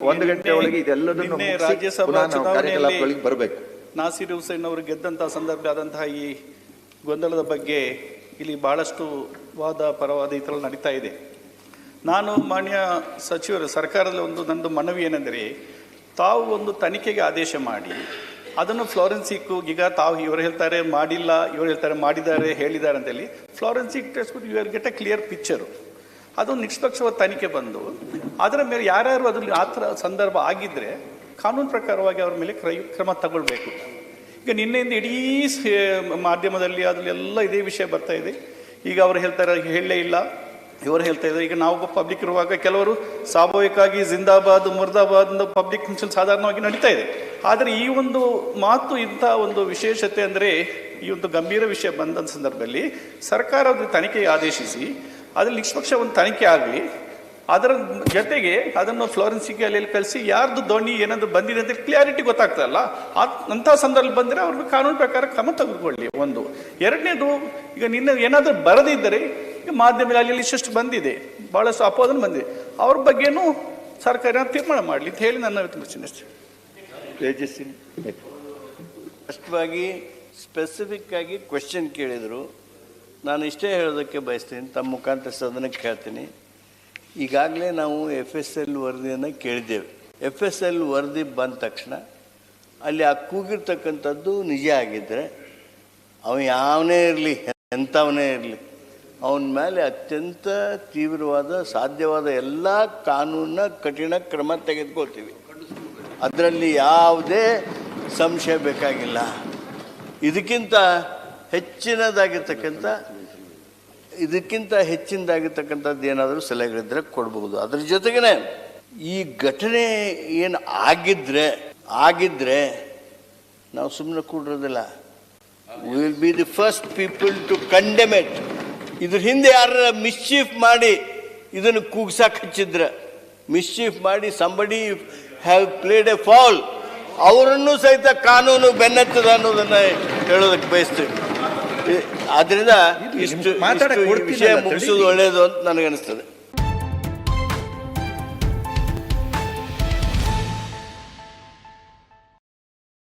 ಒಂದು ಗಂಟೆ ಒಳಗೆ ಇದೆಲ್ಲದನ್ನು ರಾಜ್ಯಸಭಾ ಚುನಾವಣೆಯಲ್ಲಿ ಬರಬೇಕು. ನಾಸೀರ್ ಹುಸೇನ್ ಅವರು ಗೆದ್ದಂತಹ ಸಂದರ್ಭ ಆದಂತಹ ಈ ಗೊಂದಲದ ಬಗ್ಗೆ ಇಲ್ಲಿ ಬಹಳಷ್ಟು ವಾದ ಪರವಾದ ಈ ಥರ ನಡೀತಾ ಇದೆ. ನಾನು ಮಾನ್ಯ ಸಚಿವರು ಸರ್ಕಾರದಲ್ಲಿ ಒಂದು ನಂದು ಮನವಿ ಏನೆಂದರೆ ತಾವು ಒಂದು ತನಿಖೆಗೆ ಆದೇಶ ಮಾಡಿ ಅದನ್ನು ಫ್ಲೋರೆನ್ಸಿಕ್ ಈಗ ತಾವು ಇವರು ಹೇಳ್ತಾರೆ ಮಾಡಿಲ್ಲ ಇವರು ಹೇಳ್ತಾರೆ ಮಾಡಿದ್ದಾರೆ ಹೇಳಿದ್ದಾರೆ ಅಂತೇಳಿ forensic test you are get a clear picture. ಅದು ನಿಷ್ಪಕ್ಷವಾದ ತನಿಖೆ ಬಂದು, ಅದರ ಮೇಲೆ ಯಾರ್ಯಾರು ಅದ್ರಲ್ಲಿ ಆ ಥರ ಸಂದರ್ಭ ಆಗಿದ್ದರೆ ಕಾನೂನು ಪ್ರಕಾರವಾಗಿ ಅವ್ರ ಮೇಲೆ ಕ್ರೈ, ಕ್ರಮ ತಗೊಳ್ಬೇಕು. ಈಗ ನಿನ್ನೆಯಿಂದ ಇಡೀ ಮಾಧ್ಯಮದಲ್ಲಿ ಅದರಲ್ಲೆಲ್ಲ ಇದೇ ವಿಷಯ ಬರ್ತಾ ಇದೆ. ಈಗ ಅವ್ರು ಹೇಳ್ತಾರೆ, ಹೇಳಲೇ ಇಲ್ಲ. ಇವರು ಹೇಳ್ತಾ ಇದ್ದಾರೆ, ಈಗ ನಾವು ಪಬ್ಲಿಕ್ ಇರುವಾಗ ಕೆಲವರು ಸ್ವಾಭಾವಿಕವಾಗಿ ಜಿಂದಾಬಾದ್, ಮುರ್ದಾಬಾದ್ ಪಬ್ಲಿಕ್ ಫಂಕ್ಷನ್ ಸಾಧಾರಣವಾಗಿ ನಡೀತಾ ಇದೆ. ಆದರೆ ಈ ಒಂದು ಮಾತು ಇಂಥ ಒಂದು ವಿಶೇಷತೆ ಅಂದರೆ ಈ ಒಂದು ಗಂಭೀರ ವಿಷಯ ಬಂದ ಸಂದರ್ಭದಲ್ಲಿ ಸರ್ಕಾರ ತನಿಖೆಗೆ ಆದೇಶಿಸಿ ಅದ್ರಲ್ಲಿ ನಿಷ್ಪಕ್ಷ ಒಂದು ತನಿಖೆ ಆಗಲಿ, ಅದರ ಜೊತೆಗೆ ಅದನ್ನು ಫ್ಲೋರೆನ್ಸಿಗೆ ಅಲ್ಲಿ ಕಲಿಸಿ ಯಾರ್ದು ಧ್ವನಿ ಏನಾದ್ರು ಬಂದಿದೆ ಅಂತ ಕ್ಲಿಯಾರಿಟಿ ಗೊತ್ತಾಗ್ತದಲ್ಲ ಅಂಥ ಸಂದರ್ಭ ಬಂದರೆ ಅವ್ರಿಗೆ ಕಾನೂನು ಪ್ರಕಾರ ಕ್ರಮ ತೆಗೆದುಕೊಳ್ಳಿ. ಒಂದು. ಎರಡನೇದು, ಈಗ ನಿನ್ನ ಏನಾದರೂ ಬರದಿದ್ದರೆ, ಈಗ ಮಾಧ್ಯಮದಲ್ಲಿ ಅಲ್ಲಿ ಇಷ್ಟು ಬಂದಿದೆ ಭಾಳಷ್ಟು ಅಪೋದನೆ ಬಂದಿದೆ. ಅವ್ರ ಬಗ್ಗೆನೂ ಸರ್ಕಾರ ತೀರ್ಮಾನ ಮಾಡಲಿ ಅಂತ ಹೇಳಿ ನನ್ನ ಅಷ್ಟೇ. ತೇಜಸ್ವಿನಿ. ಸ್ಪೆಸಿಫಿಕ್ ಆಗಿ ಕ್ವೆಶ್ಚನ್ ಕೇಳಿದರು. ನಾನು ಇಷ್ಟೇ ಹೇಳೋದಕ್ಕೆ ಬಯಸ್ತೀನಿ. ತಮ್ಮ ಮುಖಾಂತರ ಸದನಕ್ಕೆ ಹೇಳ್ತೀನಿ. ಈಗಾಗಲೇ ನಾವು ಎಫ್ ಎಸ್ ಎಲ್ ವರದಿಯನ್ನು ಕೇಳಿದ್ದೇವೆ. ಎಫ್ ಎಸ್ ಎಲ್ ವರದಿ ಬಂದ ತಕ್ಷಣ ಅಲ್ಲಿ ಆ ಕೂಗಿರ್ತಕ್ಕಂಥದ್ದು ನಿಜ ಆಗಿದ್ದರೆ ಅವನು ಯಾವನೇ ಇರಲಿ, ಎಂಥವನೇ ಇರಲಿ, ಅವನ ಮೇಲೆ ಅತ್ಯಂತ ತೀವ್ರವಾದ, ಸಾಧ್ಯವಾದ ಎಲ್ಲ ಕಾನೂನ ಕಠಿಣ ಕ್ರಮ ತೆಗೆದುಕೊಳ್ತೀವಿ. ಅದರಲ್ಲಿ ಯಾವುದೇ ಸಂಶಯ ಬೇಕಾಗಿಲ್ಲ. ಇದಕ್ಕಿಂತ ಹೆಚ್ಚಿನದಾಗಿರ್ತಕ್ಕಂಥ, ಇದಕ್ಕಿಂತ ಹೆಚ್ಚಿನದಾಗಿರ್ತಕ್ಕಂಥದ್ದು ಏನಾದರೂ ಸಲಹೆಗಳಿದ್ರೆ ಕೊಡಬಹುದು ಅದ್ರ ಜೊತೆಗೇನೆ ಈ ಘಟನೆ ಏನು ಆಗಿದ್ರೆ ಆಗಿದ್ರೆ ನಾವು ಸುಮ್ಮನೆ ಕೂಡಿರೋದಿಲ್ಲ. Will be the first people to condemn it ಇದ್ರ ಹಿಂದೆ ಯಾರ ಮಿಸ್ಚೀಫ್ ಮಾಡಿ ಇದನ್ನು ಕೂಗ್ಸಕ್ಕೆ ಹಚ್ಚಿದ್ರೆ ಮಿಸ್ಚೀಫ್ ಮಾಡಿ somebody have played a foul ಅವರನ್ನು ಸಹಿತ ಕಾನೂನು ಬೆನ್ನತ್ತದ ಅನ್ನೋದನ್ನು ಹೇಳೋದಕ್ಕೆ ಬಯಸ್ತೀವಿ. ಆದ್ರಿಂದ ಇಷ್ಟು ವಿಷಯ. ಮುಗಿಸೋದು ಒಳ್ಳೆಯದು ಅಂತ ನನಗನ್ನಿಸ್ತದೆ